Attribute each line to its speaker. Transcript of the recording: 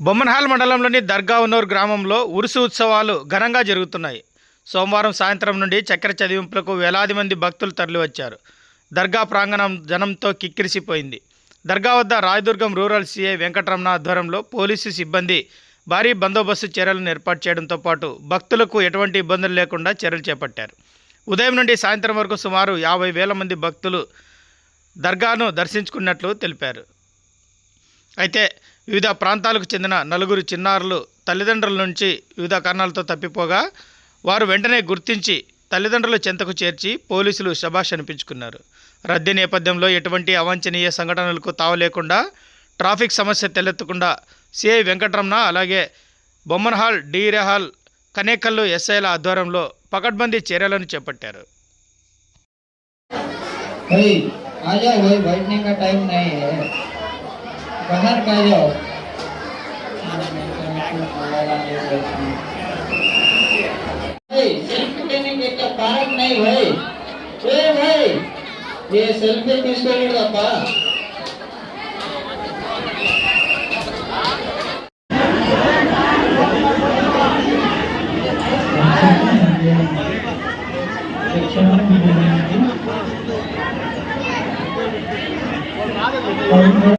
Speaker 1: బొమ్మన్హాల్ మండలంలోని దర్గా ఉన్నూరు గ్రామంలో ఉరుసు ఉత్సవాలు ఘనంగా జరుగుతున్నాయి. సోమవారం సాయంత్రం నుండి చక్కెర చదివింపులకు వేలాది మంది భక్తులు తరలివచ్చారు. దర్గా ప్రాంగణం జనంతో కిక్కిరిసిపోయింది. దర్గా వద్ద రాయదుర్గం రూరల్ సీఐ వెంకటరమణ ఆధ్వర్యంలో పోలీసు సిబ్బంది భారీ బందోబస్తు చర్యలను ఏర్పాటు చేయడంతో పాటు భక్తులకు ఎటువంటి ఇబ్బందులు లేకుండా చర్యలు చేపట్టారు. ఉదయం నుండి సాయంత్రం వరకు సుమారు యాభై వేల మంది భక్తులు దర్గాను దర్శించుకున్నట్లు తెలిపారు. అయితే వివిధ ప్రాంతాలకు చెందిన నలుగురు చిన్నారులు తల్లిదండ్రుల నుంచి వివిధ కారణాలతో తప్పిపోగా వారు వెంటనే గుర్తించి తల్లిదండ్రుల చెంతకు చేర్చి పోలీసులు శభాష్ అనిపించుకున్నారు. రద్దీ నేపథ్యంలో ఎటువంటి అవాంఛనీయ సంఘటనలకు తావలేకుండా ట్రాఫిక్ సమస్య తలెత్తకుండా సిఐ వెంకటరమణ అలాగే బొమ్మన్హాల్ డీరేహాల్ కనేకల్లు ఎస్ఐల ఆధ్వర్యంలో పకడ్బందీ చర్యలను చేపట్టారు.
Speaker 2: भाई आ जाओ भाई बैठने का टाइम नहीं है बाहर का आ